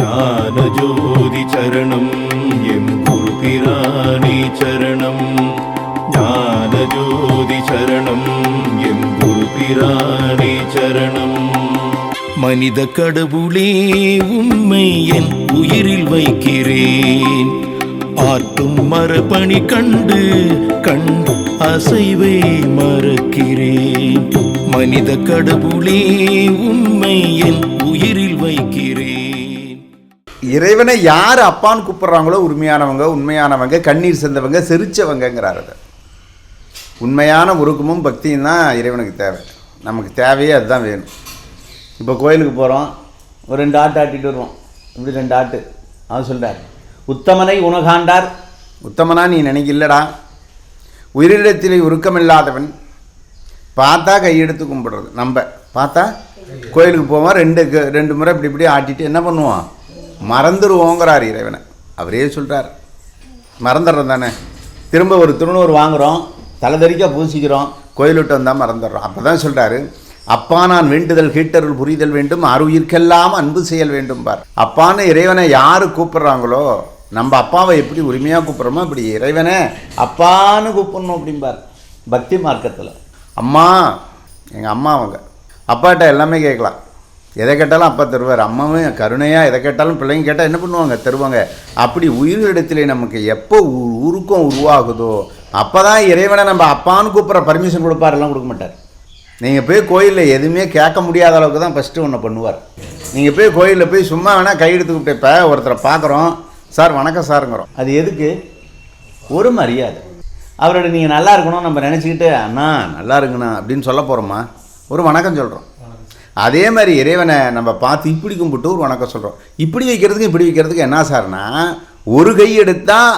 ஞானஜோதி சரணம் எம் குரு பிராணி சரணம். ஞானஜோதி சரணம் எம் குரு பிராணி சரணம். மனித கடவுளே உண்மை என் உயிரில் வைக்கிறேன். ஆற்றும் மரபணி கண்டு கண்டு அசைவை மறக்கிறேன். மனித கடவுளே உண்மை என் உயிரில் வைக்கிறேன். இறைவனை யார் அப்பான்னு கூப்பிடுறாங்களோ உண்மையானவங்க உண்மையானவங்க கண்ணீர் சிந்தவங்க சிரிச்சவங்கங்கிறார் அது உண்மையான உருக்கமும் பக்தியும் தான் இறைவனுக்கு தேவை. நமக்கு தேவையே அதுதான் வேணும். இப்போ கோயிலுக்கு போகிறோம் ஒரு ரெண்டு ஆட்டு ஆட்டிட்டு வருவோம். இப்படி ரெண்டு ஆட்டு? அவன் சொல்கிறார் உத்தமனை உனகாண்டார் உத்தமனா நீ நினைக்கலடா? உயிரிடத்திலே உருக்கமில்லாதவன் பார்த்தா கையெடுத்து கும்பிடுறது. நம்ம பார்த்தா கோயிலுக்கு போவோம் ரெண்டு ரெண்டு முறை இப்படி இப்படி ஆட்டிட்டு என்ன பண்ணுவோம்? மறந்துடுவோங்கிறார் இறைவனை. அவரே சொல்கிறார் மறந்துடுறோம் தானே? திரும்ப ஒரு திருநூறு வாங்குகிறோம் தலைதறிக்க பூசிக்கிறோம் கோயில் விட்டு வந்தால் மறந்துடுறோம். அப்போ தான் சொல்கிறாரு அப்பா நான் வேண்டுதல் கேட்டருள் புரிதல் வேண்டும் அருயிர்க்கெல்லாம் அன்பு செயல் வேண்டும் பார். அப்பான்னு இறைவனை யார் கூப்பிட்றாங்களோ நம்ம அப்பாவை எப்படி உரிமையாக கூப்பிட்றோமோ அப்படி இறைவனை அப்பான்னு கூப்பிடணும் அப்படிம்பார் பக்தி மார்க்கத்தில். அம்மா எங்கள் அம்மா அவங்க அப்பாட்ட எல்லாமே கேட்கலாம். எதை கேட்டாலும் அப்பா தருவார். அம்மாவும் கருணையாக எதை கேட்டாலும் பிள்ளைங்க கேட்டால் என்ன பண்ணுவாங்க? தருவாங்க. அப்படி உயிரிடத்திலே நமக்கு எப்போ உ- உருக்கம் உருவாகுதோ அப்போ தான் இறைவனை நம்ம அப்பான்னு கூப்பிட்ற பர்மிஷன் கொடுப்பார் எல்லாம் கொடுக்க மாட்டார். நீங்கள் போய் கோயிலில் எதுவுமே கேட்க முடியாத அளவுக்கு தான் ஃபஸ்ட்டு ஒன்று பண்ணுவார். நீங்கள் போய் கோயிலில் போய் சும்மா வேணால் கையெடுத்து கூப்பிட்டு இப்போ ஒருத்தரை பார்க்குறோம். சார் வணக்கம் சாருங்கிறோம். அது எதுக்கு? ஒரு மரியாதை. அவரோட நீங்கள் நல்லா இருக்கணும் நம்ம நினச்சிக்கிட்டு அண்ணா நல்லா இருக்குண்ணா அப்படின்னு சொல்ல போகிறோமா ஒரு வணக்கம் சொல்கிறோம் அதே மாதிரி இறைவனை நம்ம பார்த்து இப்படி கும்பிட்டு ஒரு வணக்கம் சொல்கிறோம் இப்படி வைக்கிறதுக்கு இப்படி வைக்கிறதுக்கு என்ன சார்னா ஒரு கை எடுத்தால்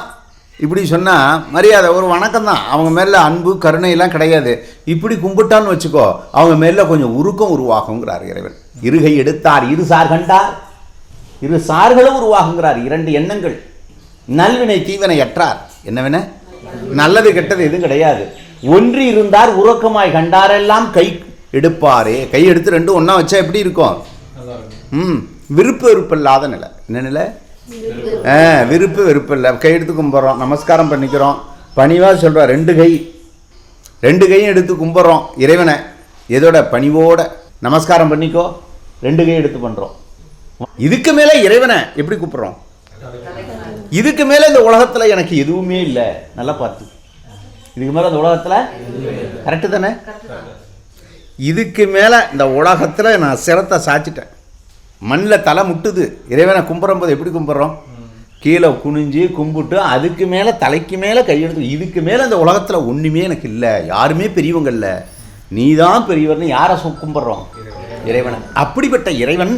இப்படி சொன்னால் மரியாதை ஒரு வணக்கம் தான். அவங்க மேலே அன்பு கருணை எல்லாம் கிடையாது. இப்படி கும்பிட்டான்னு வச்சுக்கோ அவங்க மேலே கொஞ்சம் உருக்கம் உருவாகுங்கிறார் இறைவன். இருகை எடுத்தார் இரு சார் கண்டார். இரு சார்களும் உருவாகுங்கிறார் இரண்டு எண்ணங்கள். நல்வினை தீவனை எற்றார் என்னவென நல்லது கெட்டது எதுவும் கிடையாது. ஒன்றி இருந்தார் உறக்கமாய் கண்டாரெல்லாம் கை எடுப்பாரே. கை எடுத்து ரெண்டும் ஒன்றா வச்சா எப்படி இருக்கும்? ம் விருப்பு வெறுப்பு இல்லாத நிலை. என்ன நிலை? ஆ விருப்பு வெறுப்பு இல்லை கை எடுத்து கும்பிட்றோம். நமஸ்காரம் பண்ணிக்கிறோம். பணிவாக சொல்கிறோம் ரெண்டு கை. ரெண்டு கையும் எடுத்து கும்பிட்றோம். இறைவனை எதோட? பணிவோட. நமஸ்காரம் பண்ணிக்கோ. ரெண்டு கை எடுத்து பண்ணுறோம் இதுக்கு மேலே இறைவனை எப்படி கூப்பிட்றோம்? இதுக்கு மேலே இந்த உலகத்தில் எனக்கு எதுவுமே இல்லை. நல்லா பார்த்து. இதுக்கு மேலே இந்த உலகத்தில்? கரெக்டு தானே. இதுக்கு மேலே இந்த உலகத்தில் நான் சிரத்தை சாச்சிட்டேன் மண்ணில் தலை முட்டுது. இறைவனை கும்பிட்றும் போது எப்படி கும்பிட்றோம் கீழே குனிஞ்சு கும்பிட்டு அதுக்கு மேலே தலைக்கு மேலே கையெடுத்து இதுக்கு மேலே இந்த உலகத்தில் ஒன்றுமே எனக்கு இல்லை. யாருமே பெரியவங்க இல்லை. நீ தான் பெரியவர்னு யாரை கும்பிட்றோம் இறைவனை. அப்படிப்பட்ட இறைவன்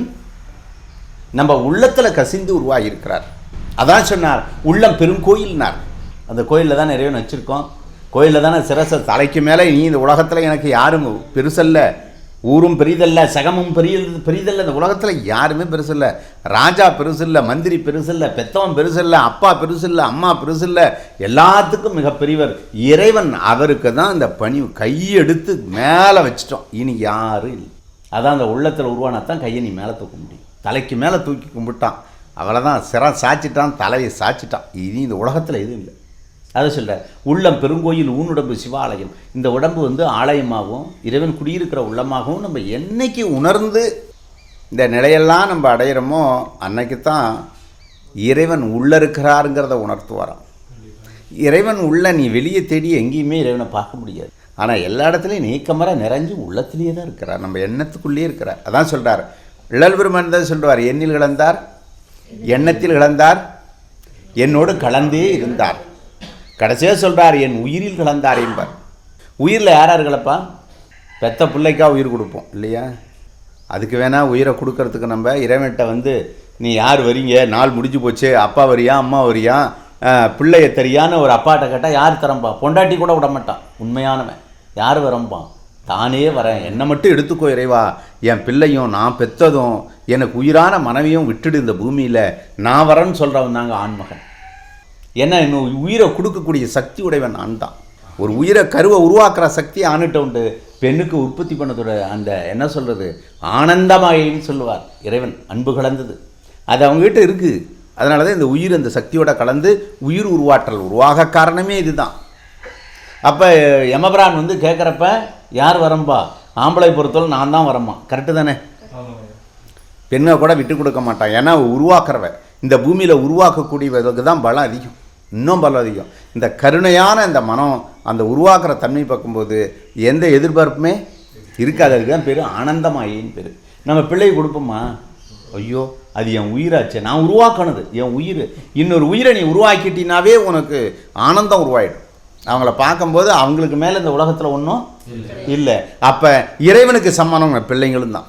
நம்ம உள்ளத்தில் கசிந்து உருவாகியிருக்கிறார். அதான் சொன்னார் உள்ளம் பெருங்கோயில்னார் அந்த கோயிலில் தான் இறைவன் வச்சுருக்கோம். கோயிலில் தானே சிரசை தலைக்கு மேலே நீ இந்த உலகத்தில் எனக்கு யாரும் பெருசல்ல ஊரும் பெரிதல்ல சகமும் பெரிய பெரிதல்ல இந்த உலகத்தில் யாருமே பெருசில்ல. ராஜா பெருசில்ல மந்திரி பெருசில்ல பெத்தவன் பெருசில்ல அப்பா பெருசில்ல அம்மா பெருசில்ல எல்லாத்துக்கும் மிக பெரியவர் இறைவன். அவருக்கு தான் இந்த பணி கையெடுத்து மேலே வச்சிட்டோம். இனி யாரும் இல்லை. அதான் அந்த உள்ளத்தில் உருவானதான் கையை நீ மேலே தூக்க முடியும். தலைக்கு மேலே தூக்கி கும்பிட்டான். அவ்வளோதான் சிரம் சாச்சிட்டான் தலையை சாச்சிட்டான் இனி இந்த உலகத்தில் எதுவும் இல்லை. அதை சொல்கிறார் உள்ளம் பெருங்கோயில் ஊனுடம்பு சிவாலயம். இந்த உடம்பு வந்து ஆலயமாகவும் இறைவன் குடியிருக்கிற உள்ளமாகவும் நம்ம என்னைக்கு உணர்ந்து இந்த நிலையெல்லாம் நம்ம அடையிறோமோ அன்னைக்கு தான் இறைவன் உள்ளே இருக்கிறாருங்கிறத உணர்த்துவாராம். இறைவன் உள்ள நீ வெளியே தேடி எங்கேயுமே இறைவனை பார்க்க முடியாது. ஆனால் எல்லா இடத்துலையும் நீக்கமர நிறைஞ்சு உள்ளத்திலேயே தான் இருக்கிறார். நம்ம எண்ணத்துக்குள்ளேயே இருக்கிறார். அதான் சொல்கிறார் இழல் பெருமான் தான் சொல்கிறார் எண்ணில் இழந்தார்? எண்ணத்தில் இழந்தார்? என்னோடு கலந்தே இருந்தார். கடைசியாக சொல்கிறார் என் உயிரில் கலந்தார் என்பார். உயிரில் யார் யார் பெத்த பிள்ளைக்கா உயிர் கொடுப்போம் இல்லையா? அதுக்கு வேணால் உயிரை கொடுக்கறதுக்கு நம்ம இறைவன்கிட்ட வந்து நீ யார் வரீங்க? நாள் முடிஞ்சு போச்சு. அப்பா வரியா? அம்மா வரியா? பிள்ளைய தெரியான ஒரு அப்பாட்ட கேட்டால் யார் தரம்பா? பொண்டாட்டி கூட விடமாட்டான் உண்மையானவன். யார் வரம்பான் தானே வரேன். என்னை மட்டும் எடுத்துக்கோ இறைவா. என் பிள்ளையும் நான் பெத்ததும் எனக்கு உயிரான மனைவியும் விட்டுடு இந்த பூமியில். நான் வரேன்னு சொல்கிறவன் தாங்க ஆண்மகன். ஏன்னா இன்னும் உயிரை கொடுக்கக்கூடிய சக்தி உடையவன் நான் தான் ஒரு உயிரை கருவை உருவாக்குற சக்தி ஆணுட்ட உண்டு. பெண்ணுக்கு உற்பத்தி பண்ணதோட அந்த என்ன சொல்கிறது ஆனந்தமாயின்னு சொல்லுவார். இறைவன் அன்பு கலந்தது. அது அவங்ககிட்ட இருக்குது அதனால தான் இந்த உயிர் அந்த சக்தியோட கலந்து உயிர் உருவாற்றல் உருவாக காரணமே இதுதான். அப்போ யமபிரான் வந்து கேட்குறப்ப யார் வரம்பா? ஆம்பளை பொறுத்தவரை நான் தான் வரம்மா. கரெக்டு தானே? பெண்ணை கூட விட்டு கொடுக்க மாட்டான். ஏன்னா உருவாக்குறவன். உருவாக்குறவ இந்த பூமியில் உருவாக்கக்கூடியவர்களுக்கு தான் பலம் அதிகம். இன்னும் அதிகம். இந்த கருணையான இந்த மனம் அந்த உருவாக்குற தன்மை பார்க்கும்போது எந்த எதிர்பார்ப்புமே இருக்காது. அதுக்கு தான் பேர் ஆனந்தமாயின்னு பேர். நம்ம பிள்ளை கொடுப்போமா? ஐயோ அது என் உயிராச்சே. நான் உருவாக்கணுது என் உயிர். இன்னொரு உயிரை நீ உருவாக்கிட்டினாவே உனக்கு ஆனந்தம் உருவாயிடும். அவங்கள பார்க்கும்போது அவங்களுக்கு மேலே இந்த உலகத்தில் ஒன்றும் இல்லை. அப்போ இறைவனுக்கு சமானம் பிள்ளைங்களும் தான்.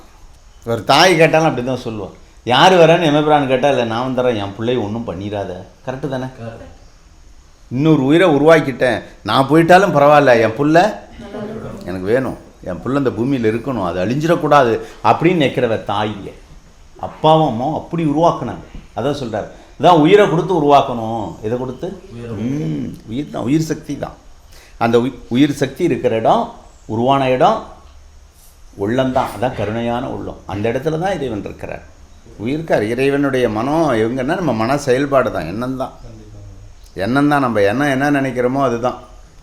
ஒரு தாய் கேட்டாலும் அப்படி தான் சொல்லுவான். யார் வரேன்னு எமபிரான் கேட்டால் இல்லை நான் வந்துடுறேன் என் பிள்ளைய ஒன்றும் பண்ணிடாத கரெக்டு தானே? இன்னொரு உயிரை உருவாக்கிட்டேன். நான் போயிட்டாலும் பரவாயில்ல என் புள்ள எனக்கு வேணும். என் புள்ள இந்த பூமியில் இருக்கணும். அது அழிஞ்சிடக்கூடாது அப்படின்னு நிற்கிறவ தாயிங்க அப்பாவும் அம்மாவும் அப்படி உருவாக்குனாங்க. அதான் சொல்கிறார் இதான் உயிரை கொடுத்து உருவாக்கணும். இதை கொடுத்து? ம், உயிர் தான். உயிர் சக்தி தான். அந்த உயிர் சக்தி இருக்கிற இடம் உருவான இடம் உள்ளம்தான் அதான் கருணையான உள்ளம். அந்த இடத்துல தான் இறைவன் இருக்கிறார். உயிருக்கார். இறைவனுடைய மனம் எங்கன்னா நம்ம மன செயல்பாடு தான். எண்ணம் தான். எண்ணம் தான் நம்ம எண்ணம் என்ன நினைக்கிறோமோ அதுதான்.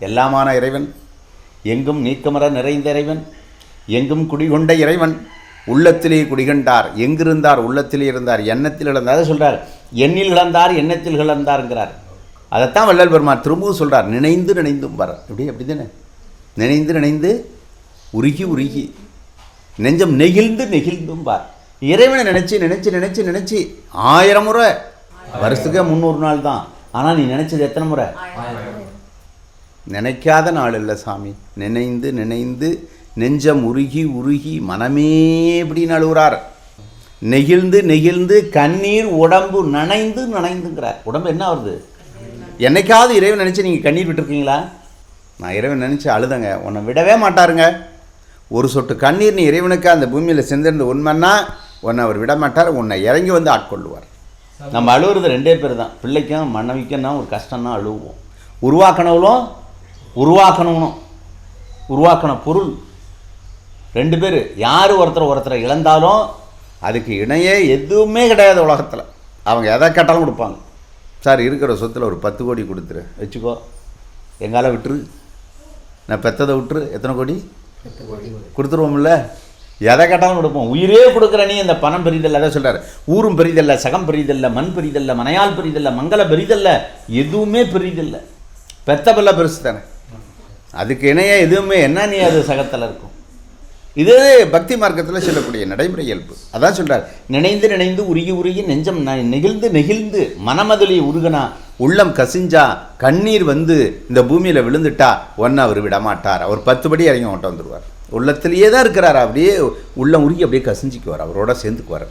எல்லாமான இறைவன் எங்கும் நீக்கமர நிறைந்த இறைவன் எங்கும் குடிகொண்ட இறைவன் உள்ளத்திலே குடிகண்டார். எங்கிருந்தார் உள்ளத்திலே இருந்தார் எண்ணத்தில் இழந்தார். அதை எண்ணில் இழந்தார் எண்ணத்தில் இழந்தார்ங்கிறார். அதைத்தான் வள்ளல் பெருமான் திரும்பவும் சொல்கிறார் நினைந்து நினைந்தும் வர. இப்படி அப்படி தானே நினைந்து நினைந்து உருகி உருகி நெஞ்சம் நெகிழ்ந்து நெகிழ்ந்தும் பார் இறைவனை நினச்சி நினச்சி நினச்சி நினச்சி ஆயிரம் முறை. வருஷத்துக்கே முந்நூறு நாள் தான் ஆனால் நீ நினச்சது எத்தனை முறை? நினைக்காத நாள் இல்லை சாமி. நினைந்து நினைந்து நெஞ்சம் உருகி உருகி மனமே இப்படின்னு அழுகிறார். நெகிழ்ந்து நெகிழ்ந்து கண்ணீர் உடம்பு நனைந்து நனைந்துங்கிறார். உடம்பு என்ன வருது என்னைக்காவது இறைவன் நினச்சி நீங்கள் கண்ணீர் விட்டுருக்கீங்களா? நான் இறைவன் நினச்சி அழுதங்க. உன்னை விடவே மாட்டாருங்க. ஒரு சொட்டு கண்ணீர் நீ இறைவனுக்கு அந்த பூமியில் சிந்திருந்த உண்மைன்னா உன்னை அவர் விட மாட்டார் உன்னை இறங்கி வந்து ஆட்கொள்ளுவார். நம்ம அழுகுறது ரெண்டே பேர் தான். பிள்ளைக்கும் மனைவிக்கும் தான் ஒரு கஷ்டம்னா அழுவோம். உருவாக்கணவளும் உருவாக்கணும்னும். உருவாக்கண பொருள். ரெண்டு பேர். யார் ஒருத்தர் ஒருத்தரை இழந்தாலும் அதுக்கு இணையே எதுவுமே கிடையாது உலகத்தில். அவங்க எதை கேட்டாலும் கொடுப்பாங்க. சார் இருக்கிற சொத்தில் ஒரு பத்து கோடி கொடுத்துரு. வச்சுக்கோ. எங்கால விட்டுரு. நான் பெத்ததை விட்டுரு. எத்தனை கோடி. கொடுத்துருவோம்ல. எதை கேட்டாலும் கொடுப்போம் உயிரே கொடுக்குற நீ இந்த பணம் பெரிதல்ல அதான் சொல்கிறார் ஊரும் பெரிதல்ல சகம் பெரிதல்ல மண் பெரிதல்ல மனையால் பெரிதல்ல மங்கள பெரிதல்ல எதுவுமே பெரிதல்ல. பெத்த பிள்ளை பெருசு தானே. அதுக்கு இணைய எதுவுமே என்ன நீ அது சகத்தில் இருக்கும்? இது பக்தி மார்க்கத்தில் சொல்லக்கூடிய நடைமுறை இயல்பு. அதான் சொல்கிறார் நினைந்து நினைந்து உருகி உருகி நெஞ்சம் நெகிழ்ந்து நெகிழ்ந்து மனமதுளி உருகனா உள்ளம் கசிஞ்சா கண்ணீர் வந்து இந்த பூமியில் விழுந்துட்டா ஒன்று அவர் விடமாட்டார். அவர் பத்து படி இறங்கி அவன்கிட்ட வந்துடுவார் உள்ளத்திலேயே தான் இருக்கிறார். அப்படியே உள்ளம் உருகி அப்படியே கசிஞ்சிக்குவார். அவரோட சேர்ந்துக்குவார்.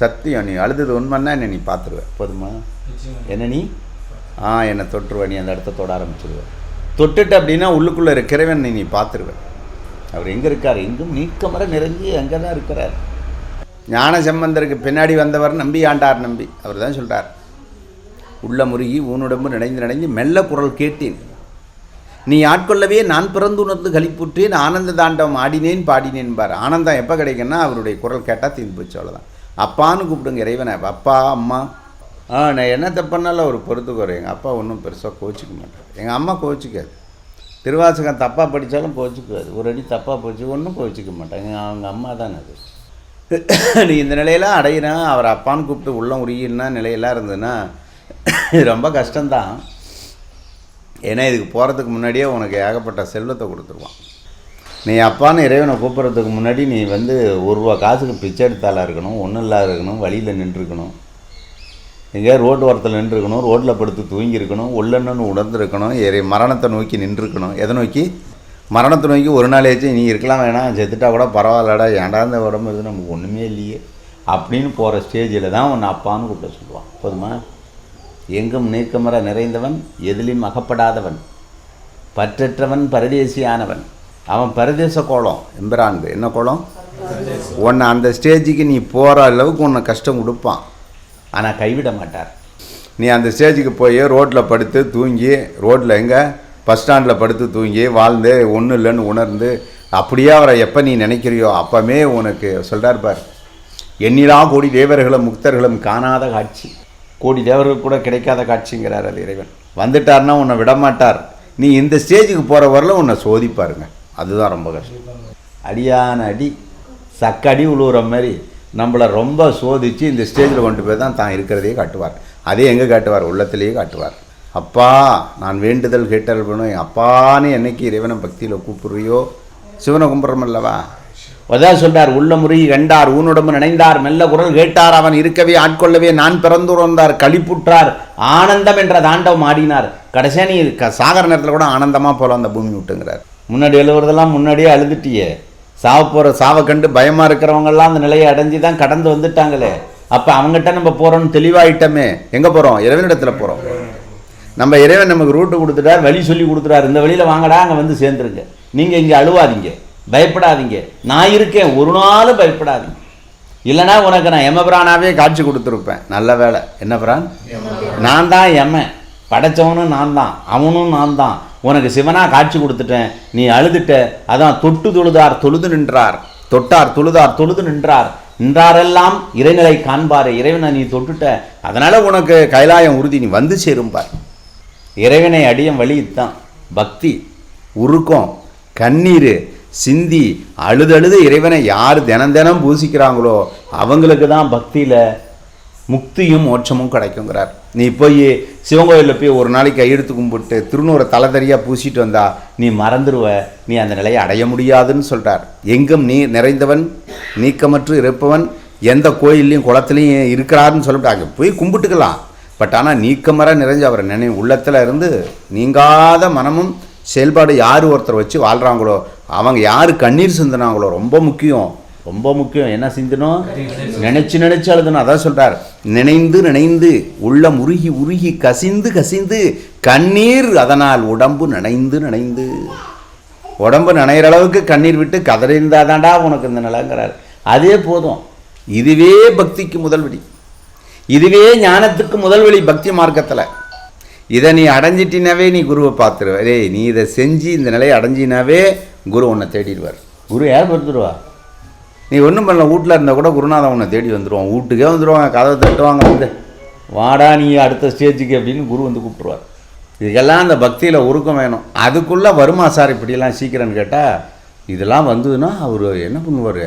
சத்தியம் நீ அழுதது உண்மைன்னா என்னை நீ பார்த்துருவ. போதுமா? என்ன நீ? ஆ என்னை தொட்டுருவ. நீ அந்த இடத்த தொட ஆரம்பிச்சிருவ. தொட்டுட்டு அப்படின்னா உள்ளுக்குள்ளே இருக்கிறவன் நீ பார்த்துருவ. அவர் எங்கே இருக்கார்? எங்கும் நீக்கமர நிறைஞ்சு அங்கே தான் இருக்கிறார். ஞான சம்பந்தருக்கு பின்னாடி வந்தவர் நம்பி ஆண்டார் நம்பி. அவர் தான் சொல்கிறார் உள்ள முருகி ஊனுடம்பு நினைந்து நினைந்து மெல்ல குரல் கேட்டேன். நீ ஆட்கொள்ளவே நான் பிறந்து உணர்ந்து கழிப்புற்றேன் ஆனந்த தாண்டவம் ஆடினேன் பாடினேன் பார் ஆனந்தம் எப்போ கிடைக்குன்னா அவருடைய குரல் கேட்டால் தீர்ந்து போச்சு அவ்வளோதான் அப்பான்னு கூப்பிடுங்க இறைவனை. அப்பா அம்மா. ஆ நான் என்ன தப்புனாலும் அவர் பொறுத்துக்குவார். எங்கள் அப்பா ஒன்றும் பெருசாக கோச்சிக்க மாட்டார். எங்கள் அம்மா கோச்சிக்காது திருவாசகம் தப்பாக படித்தாலும் கோச்சிக்காது ஒரு அடி தப்பாக போச்சு ஒன்றும் கோச்சிக்க மாட்டாங்க அவங்க அம்மா தான் அது. நீ இந்த நிலையெல்லாம் அடையிறான் அவர் அப்பான்னு கூப்பிட்டு உள்ளம் உரியன்னா நிலையெல்லாம் இருந்ததுன்னா இது ரொம்ப கஷ்டம்தான். ஏன்னா இதுக்கு போகிறதுக்கு முன்னாடியே உனக்கு ஏகப்பட்ட செல்வத்தை கொடுத்துருவான். நீ அப்பான்னு இறைவனை கூப்பிட்றதுக்கு முன்னாடி நீ வந்து ஒரு ரூபா காசுக்கு பிச்சை எடுத்தாலாக இருக்கணும் ஒன்றும் இல்லாத இருக்கணும் வழியில் நின்றுருக்கணும். எங்கேயா ரோடு ஓரத்தில் நின்றுருக்கணும் ரோட்டில் படுத்து தூங்கியிருக்கணும் உள்ளன்னு உணர்ந்துருக்கணும் எரி மரணத்தை நோக்கி நின்றுருக்கணும். எதை நோக்கி? மரணத்தை நோக்கி ஒரு நாள் நீ இருக்கலாம் வேணாம் செத்துட்டா கூட பரவாயில்லடா ஏன்டா இந்த உடம்பு இது? நமக்கு ஒன்றுமே இல்லையே. அப்படின்னு போகிற ஸ்டேஜில் தான் உன்னை அப்பான்னு கூப்பிட சொல்லுவான். போதுமா? எங்கும் நீக்கமர நிறைந்தவன் எதிலும் அகப்படாதவன். பற்றற்றவன் பரதேசியானவன். அவன் பரதேச கோலம் எம்பிரான்கு என்ன கோலம்? உன்னை அந்த ஸ்டேஜுக்கு நீ போகிற அளவுக்கு உன்னை கஷ்டம் கொடுப்பான் ஆனால் கைவிட மாட்டார். நீ அந்த ஸ்டேஜுக்கு போய் ரோட்டில் படுத்து தூங்கி ரோட்டில் எங்கே? பஸ் ஸ்டாண்டில் படுத்து தூங்கி வாழ்ந்து ஒன்றும் இல்லைன்னு உணர்ந்து அப்படியே அவரை எப்போ நீ நினைக்கிறியோ அப்போமே உனக்கு சொல்கிறார் பார். எண்ணிலா கோடி தேவர்களும் முக்தர்களும் காணாத காட்சி. கோடி தேவர்கள் கூட கிடைக்காத காட்சிங்கிறார் அது இறைவன். வந்துட்டார்னா உன்னை விடமாட்டார். நீ இந்த ஸ்டேஜுக்கு போகிற வரல உன்னை சோதிப்பாருங்க. அதுதான் ரொம்ப கஷ்டம். அடியான அடி சக்கடி உழுவுற மாதிரி நம்மளை ரொம்ப சோதித்து இந்த ஸ்டேஜில் கொண்டு போய் தான் தான் இருக்கிறதையே காட்டுவார். அதே எங்கே காட்டுவார்? உள்ளத்திலேயே காட்டுவார். அப்பா நான் வேண்டுதல் கேட்டல் பண்ணும் என் அப்பான்னு என்னைக்கு இறைவனை பக்தியில் கூப்பிடுறியோ? சிவனை கும்பிட்றோம் அல்லவா? அதான் சொல்றார் உள்ள முறி கண்டார் ஊனுடம்பு நினைந்தார் மெல்ல குரல் கேட்டார் அவன் இருக்கவே ஆட்கொள்ளவே நான் பிறந்துறந்தார் களிப்புற்றார் ஆனந்தம் என்ற தாண்டவம் ஆடினார். கடைசியா நீ க- சாகர நேரத்தில் கூட ஆனந்தமாக போல அந்த பூமி விட்டுங்கிறார். முன்னாடி எழுவுறதெல்லாம் முன்னாடியே அழுதுட்டியே. சாவ போகிற சாவை கண்டு பயமாக இருக்கிறவங்கெல்லாம் அந்த நிலையை அடைஞ்சு தான் கடந்து வந்துட்டாங்களே. அப்போ அவங்ககிட்ட நம்ம போகிறோம்னு தெளிவாயிட்டமே. எங்கே போகிறோம் இறைவனிடத்தில் போகிறோம் நம்ம இறைவன் நமக்கு ரூட்டு கொடுத்துட்டார் வழி சொல்லி கொடுத்துட்டார். இந்த வழியில் வாங்கடா அங்கே வந்து சேர்ந்துருங்க. நீங்கள் இங்கே அழுவாதீங்க. பயப்படாதீங்க. நான் இருக்கேன். ஒரு நாளும் பயப்படாதீங்க. இல்லைன்னா உனக்கு நான் எமபிரானாவே காட்சி கொடுத்துருப்பேன். நல்ல வேலை என்ன பிரான்? நான் தான் எம படைச்சவனும் நான் தான். அவனும் நான் தான். உனக்கு சிவனா காட்சி கொடுத்துட்டேன். நீ அழுதுட்ட. அதான் தொட்டு தொழுதார் தொழுது நின்றார். தொட்டார் தொழுதார் தொழுது நின்றார். நின்றாரெல்லாம் இறைநிலை காண்பார். இறைவனை நீ தொட்டுட்ட. அதனால் உனக்கு கைலாயம் உறுதி. நீ வந்து சேரும்பார் இறைவனை அடியும் வழி தான் பக்தி உருக்கம் கண்ணீர் சிந்தி அழுதழுது இறைவனை யார் தினம் தினம் பூசிக்கிறாங்களோ அவங்களுக்கு தான் பக்தியில் முக்தியும் மோட்சமும் கிடைக்குங்கிறார். நீ போய் சிவன் கோயிலில் போய் ஒரு நாளைக்கு கையெடுத்து கும்பிட்டு திருநூறை தலைதறியாக பூசிட்டு வந்தா நீ மறந்துடுவ நீ அந்த நிலையை அடைய முடியாதுன்னு சொல்கிறார் எங்கும் நீ நிறைந்தவன் நீக்கமற்று இருப்பவன் எந்த கோயில்லையும் குளத்துலையும் இருக்கிறாருன்னு சொல்லிவிட்டாங்க போய் கும்பிட்டுக்கலாம். பட் ஆனால் நீக்கமர நிறைஞ்ச அவர் நினை உள்ளத்தில் இருந்து நீங்காத மனமும் செயல்பாடு யார் ஒருத்தர் வச்சு வாழ்கிறாங்களோ அவங்க யார் கண்ணீர் சிந்தினாங்களோ ரொம்ப முக்கியம். ரொம்ப முக்கியம். என்ன சிந்தணும் நினைச்சு நினச்சி அழுதணும் அதான் சொல்கிறார் நினைந்து நினைந்து உள்ளம் உருகி உருகி கசிந்து கசிந்து கண்ணீர் அதனால் உடம்பு நனைந்து நனைந்து. உடம்பு நனைகிற அளவுக்கு கண்ணீர் விட்டு கதறிந்தாதாண்டா உனக்கு இந்த நிலங்கிறார். அதே போதும். இதுவே பக்திக்கு முதல் வழி. இதுவே ஞானத்துக்கு முதல் வழி பக்தி மார்க்கத்தில். இதை நீ அடைஞ்சிட்டினாவே நீ குருவை பார்த்துருவ. டேய் நீ இதை செஞ்சு இந்த நிலையை அடைஞ்சினாவே குரு உன்னை தேடிடுவார். குரு யார் பார்த்துருவா? நீ ஒன்றும் பண்ணல வீட்டில் இருந்தால் கூட குருநாதன் உன்னை தேடி வந்துடுவான் வீட்டுக்கே வந்துடுவாங்க கதவை தட்டுவாங்க வந்து. வாடா நீ அடுத்த ஸ்டேஜுக்கு அப்படின்னு குரு வந்து கூப்பிட்ருவார் இதுக்கெல்லாம் அந்த பக்தியில் உருக்கம் வேணும். அதுக்குள்ளே வருமா சார் இப்படியெல்லாம் சீக்கிரம்னு கேட்டால் இதெல்லாம் வந்ததுன்னா அவர் என்ன பண்ணுவார்?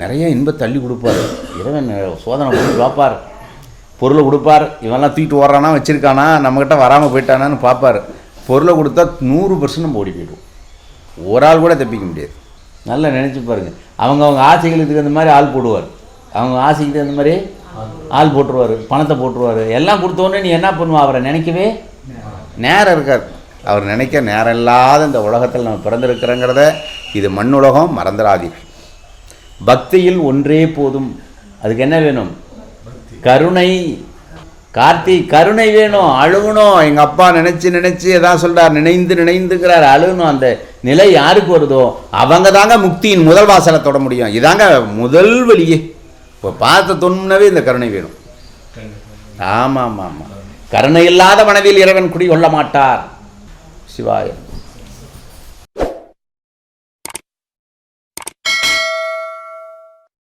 நிறைய இன்பத்தை தள்ளி கொடுப்பார். இறைவன் சோதனை பண்ணி பார்ப்பார். பொருளை கொடுப்பார். இவன்லாம் தூக்கிட்டு ஓடுறானா வச்சுருக்கானா நம்மக்கிட்ட வராமல் போயிட்டானான்னு பார்ப்பார். பொருளை கொடுத்தா நூறு பர்சன்ட் நம்ம ஓடி போயிடுவோம். ஒரு ஆள் கூட தப்பிக்க முடியாது. நல்லா நினச்சி பாருங்க. அவங்க அவங்க ஆசைகளுக்கு தகுந்த மாதிரி ஆள் போடுவார். அவங்க ஆசைக்கு தகுந்த மாதிரி ஆள் போட்டுருவார் பணத்தை போட்டுருவார். எல்லாம் கொடுத்தோடனே நீ என்ன பண்ணுவா? அவரை நினைக்கவே நேரம் இருக்காது. அவர் நினைக்க நேரம் இல்லாத இந்த உலகத்தில் நம்ம பிறந்திருக்கிறோங்கிறத இது மண்ணுலகம் மறந்துடாதீர்கள் பக்தியில் ஒன்றே போதும். அதுக்கு என்ன வேணும்? கருணை கார்த்தி கருணை வேணும் அழுகணும். எங்கள் அப்பா நினச்சி நினச்சி எதாவது சொல்கிறார் நினைந்து நினைந்துங்கிறார் அழுகணும். அந்த நிலை யாருக்கு வருதோ அவங்க தாங்க முக்தியின் முதல் வாசலை தொட முடியும். இதாங்க முதல் வழியே. இப்போ பார்த்த தொன்னவே இந்த கருணை வேணும். ஆமாம் ஆமாம் ஆமாம் கருணை இல்லாத மனதில் இறைவன் குடி கொள்ள மாட்டார் சிவாயம்